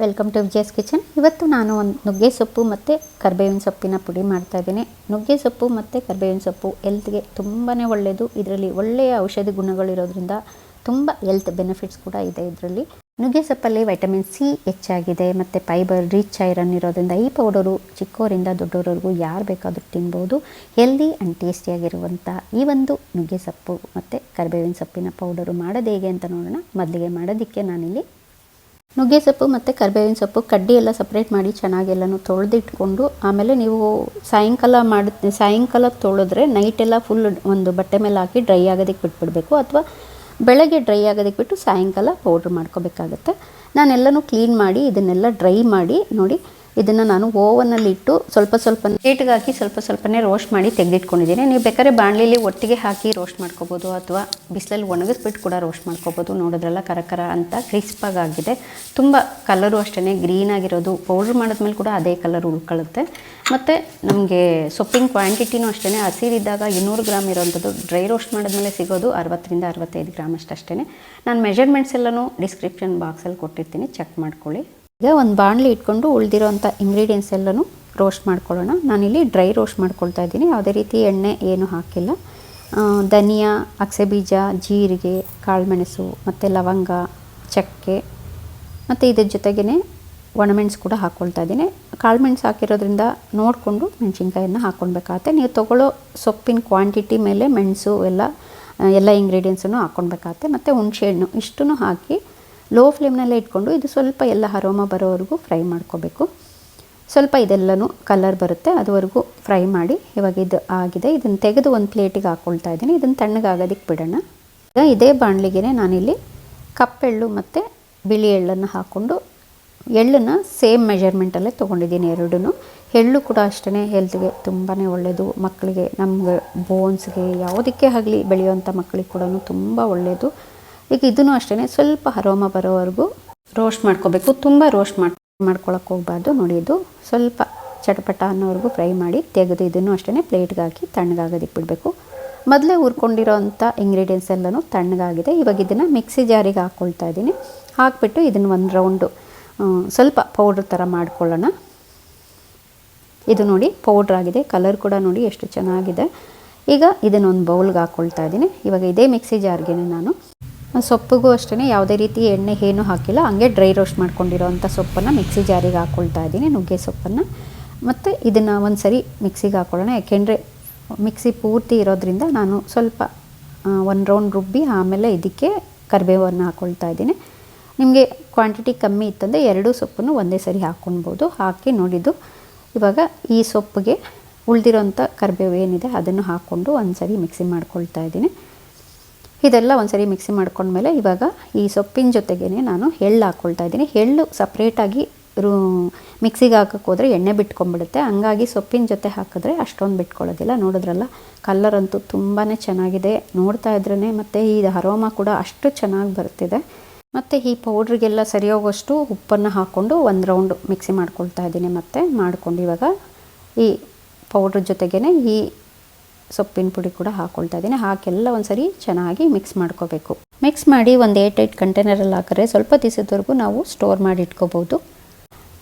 Welcome to Vijaya's kitchen ಇವತ್ತು ನಾನು ಒಂದು ನುಗ್ಗೆ ಸೊಪ್ಪು ಮತ್ತು ಕರ್ಬೇವಿನ ಸೊಪ್ಪಿನ ಪುಡಿ ಮಾಡ್ತಾ ಇದ್ದೀನಿ. ನುಗ್ಗೆ ಸೊಪ್ಪು ಮತ್ತು ಕರ್ಬೇವಿನ ಸೊಪ್ಪು ಹೆಲ್ತ್ಗೆ ತುಂಬಾ ಒಳ್ಳೆಯದು ಇದರಲ್ಲಿ ಒಳ್ಳೆಯ ಔಷಧಿ ಗುಣಗಳಿರೋದ್ರಿಂದ ತುಂಬ ಹೆಲ್ತ್ ಬೆನಿಫಿಟ್ಸ್ ಕೂಡ ಇದೆ ಇದರಲ್ಲಿ. ನುಗ್ಗೆ ಸೊಪ್ಪಲ್ಲಿ ವೈಟಮಿನ್ ಸಿ ಹೆಚ್ಚಾಗಿದೆ ಮತ್ತು ಫೈಬರ್ ರಿಚ್ ಐರನ್ ಇರೋದ್ರಿಂದ ಈ ಪೌಡರು ಚಿಕ್ಕವರಿಂದ ದೊಡ್ಡವರವರೆಗೂ ಯಾರು ಬೇಕಾದರೂ ತಿನ್ಬೋದು. ಹೆಲ್ದಿ ಆ್ಯಂಡ್ ಟೇಸ್ಟಿಯಾಗಿರುವಂಥ ಈ ಒಂದು ನುಗ್ಗೆ ಸೊಪ್ಪು ಮತ್ತು ಕರ್ಬೇವಿನ ಸೊಪ್ಪಿನ ಪೌಡರು ಮಾಡೋದು ಹೇಗೆ ಅಂತ ನೋಡೋಣ. ಮೊದಲಿಗೆ ಮಾಡೋದಕ್ಕೆ ನಾನಿಲ್ಲಿ ನುಗ್ಗೆ ಸೊಪ್ಪು ಮತ್ತು ಕರಿಬೇವಿನ ಸೊಪ್ಪು, ಕಡ್ಡಿ ಎಲ್ಲ ಸಪ್ರೇಟ್ ಮಾಡಿ ಚೆನ್ನಾಗೆಲ್ಲನೂ ತೊಳೆದಿಟ್ಕೊಂಡು ಆಮೇಲೆ ನೀವು ಸಾಯಂಕಾಲ ಮಾಡಿ, ಸಾಯಂಕಾಲ ತೊಳೆದ್ರೆ ನೈಟೆಲ್ಲ ಫುಲ್ ಒಂದು ಬಟ್ಟೆ ಮೇಲೆ ಹಾಕಿ ಡ್ರೈ ಆಗೋದಕ್ಕೆ ಬಿಟ್ಬಿಡಬೇಕು ಅಥವಾ ಬೆಳಗ್ಗೆ ಡ್ರೈ ಆಗೋದಕ್ಕೆ ಬಿಟ್ಟು ಸಾಯಂಕಾಲ ಪೌಡ್ರ್ ಮಾಡ್ಕೋಬೇಕಾಗತ್ತೆ. ನಾನೆಲ್ಲನೂ ಕ್ಲೀನ್ ಮಾಡಿ ಇದನ್ನೆಲ್ಲ ಡ್ರೈ ಮಾಡಿ ನೋಡಿ ಇದನ್ನು ನಾನು ಓವನಲ್ಲಿ ಇಟ್ಟು ಸ್ವಲ್ಪ ಸ್ವಲ್ಪ ನೀಟಿಗೆ ಹಾಕಿ ಸ್ವಲ್ಪ ಸ್ವಲ್ಪನೇ ರೋಸ್ಟ್ ಮಾಡಿ ತೆಗೆದಿಟ್ಕೊಂಡಿದ್ದೀನಿ. ನೀವು ಬೇಕಾದ್ರೆ ಬಾಣಲಿಲಿ ಒಟ್ಟಿಗೆ ಹಾಕಿ ರೋಸ್ಟ್ ಮಾಡ್ಕೋಬೋದು ಅಥವಾ ಬಿಸಿಲಲ್ಲಿ ಒಣಗಿಸ್ಬಿಟ್ಟು ಕೂಡ ರೋಸ್ಟ್ ಮಾಡ್ಕೋಬೋದು. ನೋಡಿದ್ರಲ್ಲ ಕರಕರ ಅಂತ ಕ್ರಿಸ್ಪಾಗಿ ಆಗಿದೆ ತುಂಬ ಕಲರು ಅಷ್ಟೇ ಗ್ರೀನ್ ಆಗಿರೋದು. ಪೌಡ್ರ್ ಮಾಡಿದ್ಮೇಲೆ ಕೂಡ ಅದೇ ಕಲರ್ ಉಳ್ಕೊಳ್ಳುತ್ತೆ. ಮತ್ತು ನಮಗೆ ಸೊಪ್ಪಿನ ಕ್ವಾಂಟಿಟಿನೂ ಅಷ್ಟೇ ಹಸಿರಿದ್ದಾಗ ಇನ್ನೂರು ಗ್ರಾಮ್ ಇರೋವಂಥದ್ದು ಡ್ರೈ ರೋಸ್ಟ್ ಮಾಡಿದ್ಮೇಲೆ ಸಿಗೋದು ಅರವತ್ತರಿಂದ ಅರವತ್ತೈದು ಗ್ರಾಮ್ ಅಷ್ಟೇ ನಾನು ಮೆಜರ್ಮೆಂಟ್ಸ್ ಎಲ್ಲನೂ ಡಿಸ್ಕ್ರಿಪ್ಷನ್ ಬಾಕ್ಸಲ್ಲಿ ಕೊಟ್ಟಿರ್ತೀನಿ. ಚೆಕ್ ಮಾಡ್ಕೊಳ್ಳಿ. ಈಗ ಒಂದು ಬಾಣಲಿ ಇಟ್ಕೊಂಡು ಉಳಿದಿರೋಂಥ ಇಂಗ್ರೀಡಿಯೆಂಟ್ಸ್ ಎಲ್ಲನೂ ರೋಸ್ಟ್ ಮಾಡ್ಕೊಳ್ಳೋಣ. ನಾನಿಲ್ಲಿ ಡ್ರೈ ರೋಸ್ಟ್ ಮಾಡ್ಕೊಳ್ತಾ ಇದ್ದೀನಿ. ಯಾವುದೇ ರೀತಿ ಎಣ್ಣೆ ಏನು ಹಾಕಿಲ್ಲ. ಧನಿಯಾ, ಅಕ್ಸೆ ಬೀಜ, ಜೀರಿಗೆ, ಕಾಳುಮೆಣಸು, ಮತ್ತು ಲವಂಗ, ಚಕ್ಕೆ, ಮತ್ತು ಇದ್ರ ಜೊತೆಗೇ ಒಣಮೆಣಸು ಕೂಡ ಹಾಕ್ಕೊಳ್ತಾ ಇದ್ದೀನಿ. ಕಾಳುಮೆಣಸು ಹಾಕಿರೋದ್ರಿಂದ ನೋಡಿಕೊಂಡು ಮೆಣಸಿನ್ಕಾಯನ್ನು ಹಾಕ್ಕೊಳ್ಬೇಕಾಗತ್ತೆ ನೀವು ತೊಗೊಳ್ಳೋ ಸೊಪ್ಪಿನ ಕ್ವಾಂಟಿಟಿ ಮೇಲೆ ಮೆಣಸು ಎಲ್ಲ ಎಲ್ಲ ಇಂಗ್ರೀಡಿಯೆಂಟ್ಸನ್ನು ಹಾಕ್ಕೊಳ್ಬೇಕಾಗತ್ತೆ ಮತ್ತು ಹುಣಸೆಹಣ್ಣು ಇಷ್ಟನ್ನು ಹಾಕಿ ಲೋ ಫ್ಲೇಮ್ನಲ್ಲೇ ಇಟ್ಕೊಂಡು ಇದು ಸ್ವಲ್ಪ ಎಲ್ಲ ಹರೋಮ ಬರೋವರೆಗೂ ಫ್ರೈ ಮಾಡ್ಕೋಬೇಕು. ಸ್ವಲ್ಪ ಇದೆಲ್ಲನೂ ಕಲರ್ ಬರುತ್ತೆ, ಅದುವರೆಗೂ ಫ್ರೈ ಮಾಡಿ ಇವಾಗ ಇದು ಆಗಿದೆ. ಇದನ್ನು ತೆಗೆದು ಒಂದು ಪ್ಲೇಟಿಗೆ ಹಾಕ್ಕೊಳ್ತಾ ಇದ್ದೀನಿ. ಇದನ್ನು ತಣ್ಣಗಾಗೋದಕ್ಕೆ ಬಿಡೋಣ. ಈಗ ಇದೇ ಬಾಣಲಿಗೆ ನಾನಿಲ್ಲಿ ಕಪ್ಪೆಳ್ಳು ಮತ್ತು ಬಿಳಿ ಎಳ್ಳನ್ನು ಹಾಕ್ಕೊಂಡು ಎಳ್ಳನ್ನು ಸೇಮ್ ಮೆಜರ್ಮೆಂಟಲ್ಲೇ ತೊಗೊಂಡಿದ್ದೀನಿ ಎರಡೂ ಎಳ್ಳು ಕೂಡ ಅಷ್ಟೇ ಹೆಲ್ತ್ಗೆ ತುಂಬಾ ಒಳ್ಳೆಯದು ಮಕ್ಕಳಿಗೆ ನಮ್ಗೆ ಬೋನ್ಸ್ಗೆ ಯಾವುದಕ್ಕೆ ಆಗಲಿ ಬೆಳೆಯುವಂಥ ಮಕ್ಕಳಿಗೆ ಕೂಡ ತುಂಬ ಒಳ್ಳೆಯದು ಈಗ ಇದನ್ನು ಅಷ್ಟೇ ಸ್ವಲ್ಪ ಅರೋಮ ಬರೋವರೆಗೂ ರೋಸ್ಟ್ ಮಾಡ್ಕೋಬೇಕು. ತುಂಬ ರೋಸ್ಟ್ ಮಾಡ್ ಮಾಡ್ಕೊಳಕ್ಕೆ ಹೋಗ್ಬಾರ್ದು. ನೋಡಿ ಇದು ಸ್ವಲ್ಪ ಚಟಪಟ ಅನ್ನೋವರೆಗೂ ಫ್ರೈ ಮಾಡಿ ತೆಗೆದು ಇದನ್ನು ಅಷ್ಟೇ ಪ್ಲೇಟ್ಗೆ ಹಾಕಿ ತಣ್ಣಗಾಗೋದಕ್ಕೆ ಬಿಡಬೇಕು ಮೊದಲೇ ಹುರ್ಕೊಂಡಿರೋ ಅಂಥ ಇಂಗ್ರೀಡಿಯೆಂಟ್ಸ್ ಎಲ್ಲನೂ ತಣ್ಣಗಾಗಿದೆ. ಇವಾಗ ಇದನ್ನು ಮಿಕ್ಸಿ ಜಾರಿಗೆ ಹಾಕ್ಕೊಳ್ತಾ ಇದ್ದೀನಿ. ಹಾಕ್ಬಿಟ್ಟು ಇದನ್ನು ಒಂದು ರೌಂಡು ಸ್ವಲ್ಪ ಪೌಡ್ರ್ ಥರ ಮಾಡ್ಕೊಳ್ಳೋಣ. ಇದು ನೋಡಿ ಪೌಡ್ರ್ ಆಗಿದೆ. ಕಲರ್ ಕೂಡ ನೋಡಿ ಎಷ್ಟು ಚೆನ್ನಾಗಿದೆ. ಈಗ ಇದನ್ನೊಂದು ಬೌಲ್ಗೆ ಹಾಕ್ಕೊಳ್ತಾ ಇದ್ದೀನಿ. ಇವಾಗ ಇದೇ ಮಿಕ್ಸಿ ಜಾರ್ಗೆ ನಾನು ಸೊಪ್ಪಿಗೂ ಅಷ್ಟೇ ಯಾವುದೇ ರೀತಿ ಎಣ್ಣೆ ಏನೂ ಹಾಕಿಲ್ಲ. ಹಂಗೆ ಡ್ರೈ ರೋಸ್ಟ್ ಮಾಡ್ಕೊಂಡಿರೋವಂಥ ಸೊಪ್ಪನ್ನು ಮಿಕ್ಸಿ ಜಾರಿಗೆ ಹಾಕ್ಕೊಳ್ತಾ ಇದ್ದೀನಿ, ನುಗ್ಗೆ ಸೊಪ್ಪನ್ನು. ಮತ್ತು ಇದನ್ನು ಒಂದು ಸರಿ ಮಿಕ್ಸಿಗೆ ಹಾಕ್ಕೊಳ್ಳೋಣ ಯಾಕೆಂದರೆ ಮಿಕ್ಸಿ ಪೂರ್ತಿ ಇರೋದ್ರಿಂದ ನಾನು ಸ್ವಲ್ಪ ಒಂದು ರೌಂಡ್ ರುಬ್ಬಿ ಆಮೇಲೆ ಇದಕ್ಕೆ ಕರಿಬೇವನ್ನು ಹಾಕ್ಕೊಳ್ತಾ ಇದ್ದೀನಿ. ನಿಮಗೆ ಕ್ವಾಂಟಿಟಿ ಕಮ್ಮಿ ಇತ್ತಂದರೆ ಎರಡೂ ಸೊಪ್ಪನ್ನು ಒಂದೇ ಸರಿ ಹಾಕ್ಕೊಳ್ಬೋದು ಹಾಕಿ ನೋಡಿದ್ದು, ಇವಾಗ ಈ ಸೊಪ್ಪಿಗೆ ಉಳಿದಿರೋಂಥ ಕರಿಬೇವು ಏನಿದೆ ಅದನ್ನು ಹಾಕ್ಕೊಂಡು ಒಂದು ಸರಿ ಮಿಕ್ಸಿ ಮಾಡ್ಕೊಳ್ತಾ ಇದ್ದೀನಿ. ಇದೆಲ್ಲ ಒಂದ್ಸರಿ ಮಿಕ್ಸಿ ಮಾಡ್ಕೊಂಡ್ಮೇಲೆ ಇವಾಗ ಈ ಸೊಪ್ಪಿನ ಜೊತೆಗೇ ನಾನು ಎಳ್ಳು ಹಾಕ್ಕೊಳ್ತಾ ಇದ್ದೀನಿ. ಎಳ್ಳು ಸಪ್ರೇಟಾಗಿ ರೂ ಮಿಕ್ಸಿಗೆ ಹಾಕಕ್ಕೆ ಹೋದರೆ ಎಣ್ಣೆ ಬಿಟ್ಕೊಂಡ್ಬಿಡುತ್ತೆ. ಹಂಗಾಗಿ ಸೊಪ್ಪಿನ ಜೊತೆ ಹಾಕಿದ್ರೆ ಅಷ್ಟೊಂದು ಬಿಟ್ಕೊಳ್ಳೋದಿಲ್ಲ. ನೋಡಿದ್ರಲ್ಲ ಕಲ್ಲರ್ ಅಂತೂ ತುಂಬಾ ಚೆನ್ನಾಗಿದೆ. ನೋಡ್ತಾ ಇದ್ರೇ ಮತ್ತು ಈ ಅರೋಮ ಕೂಡ ಅಷ್ಟು ಚೆನ್ನಾಗಿ ಬರ್ತಿದೆ. ಮತ್ತು ಈ ಪೌಡ್ರಿಗೆಲ್ಲ ಸರಿ ಹೋಗೋಷ್ಟು ಉಪ್ಪನ್ನು ಹಾಕ್ಕೊಂಡು ಒಂದು ರೌಂಡ್ ಮಿಕ್ಸಿ ಮಾಡ್ಕೊಳ್ತಾ ಇದ್ದೀನಿ. ಮತ್ತೆ ಮಾಡ್ಕೊಂಡು ಇವಾಗ ಈ ಪೌಡ್ರ್ ಜೊತೆಗೇ ಈ ಸೊಪ್ಪಿನ ಪುಡಿ ಕೂಡ ಹಾಕೊಳ್ತಾ ಇದ್ದೀನಿ. ಹಾಕೆಲ್ಲ ಒಂದ್ಸರಿ ಚೆನ್ನಾಗಿ ಮಿಕ್ಸ್ ಮಾಡ್ಕೋಬೇಕು. ಮಿಕ್ಸ್ ಮಾಡಿ ಒಂದು ಏಟ್ ಏಟ್ ಕಂಟೈನರಲ್ಲಿ ಹಾಕಿದ್ರೆ ಸ್ವಲ್ಪ ದಿವಸದವರೆಗೂ ನಾವು ಸ್ಟೋರ್ ಮಾಡಿ ಇಟ್ಕೋಬೋದು.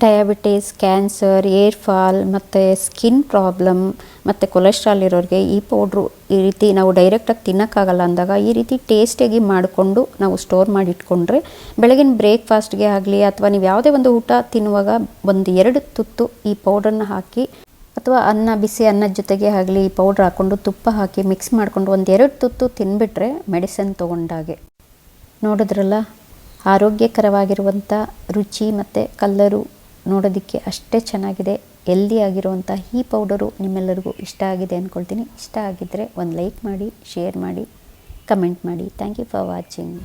ಡಯಾಬಿಟೀಸ್ ಕ್ಯಾನ್ಸರ್ ಏರ್ ಫಾಲ್ ಮತ್ತು ಸ್ಕಿನ್ ಪ್ರಾಬ್ಲಮ್ ಮತ್ತು ಕೊಲೆಸ್ಟ್ರಾಲ್ ಇರೋರಿಗೆ ಈ ಪೌಡ್ರು ಈ ರೀತಿ ನಾವು ಡೈರೆಕ್ಟಾಗಿ ತಿನ್ನೋಕ್ಕಾಗಲ್ಲ ಅಂದಾಗ ಈ ರೀತಿ ಟೇಸ್ಟಿಯಾಗಿ ಮಾಡಿಕೊಂಡು ನಾವು ಸ್ಟೋರ್ ಮಾಡಿ ಇಟ್ಕೊಂಡ್ರೆ ಬೆಳಗಿನ ಬ್ರೇಕ್ಫಾಸ್ಟ್ಗೆ ಆಗಲಿ ಅಥವಾ ನೀವು ಯಾವುದೇ ಒಂದು ಊಟ ತಿನ್ನುವಾಗ ಒಂದು ಎರಡು ತುತ್ತು ಈ ಪೌಡ್ರನ್ನ ಹಾಕಿ ಅಥವಾ ಅನ್ನ, ಬಿಸಿ ಅನ್ನದ ಜೊತೆಗೆ ಆಗಲಿ ಪೌಡ್ರ್ ಹಾಕ್ಕೊಂಡು ತುಪ್ಪ ಹಾಕಿ ಮಿಕ್ಸ್ ಮಾಡಿಕೊಂಡು ಒಂದೆರಡು ತುತ್ತು ತಿನ್ಬಿಟ್ರೆ ಮೆಡಿಸನ್ ತೊಗೊಂಡಾಗೆ. ನೋಡಿದ್ರಲ್ಲ? ಆರೋಗ್ಯಕರವಾಗಿರುವಂಥ ರುಚಿ ಮತ್ತು ಕಲ್ಲರು ನೋಡೋದಕ್ಕೆ ಅಷ್ಟೇ ಚೆನ್ನಾಗಿದೆ. ಹೆಲ್ದಿ ಆಗಿರುವಂಥ ಈ ಪೌಡರು ನಿಮ್ಮೆಲ್ಲರಿಗೂ ಇಷ್ಟ ಆಗಿದೆ ಅಂದ್ಕೊಳ್ತೀನಿ ಇಷ್ಟ ಆಗಿದ್ದರೆ ಒಂದು ಲೈಕ್ ಮಾಡಿ ಶೇರ್ ಮಾಡಿ ಕಮೆಂಟ್ ಮಾಡಿ. Thank you for watching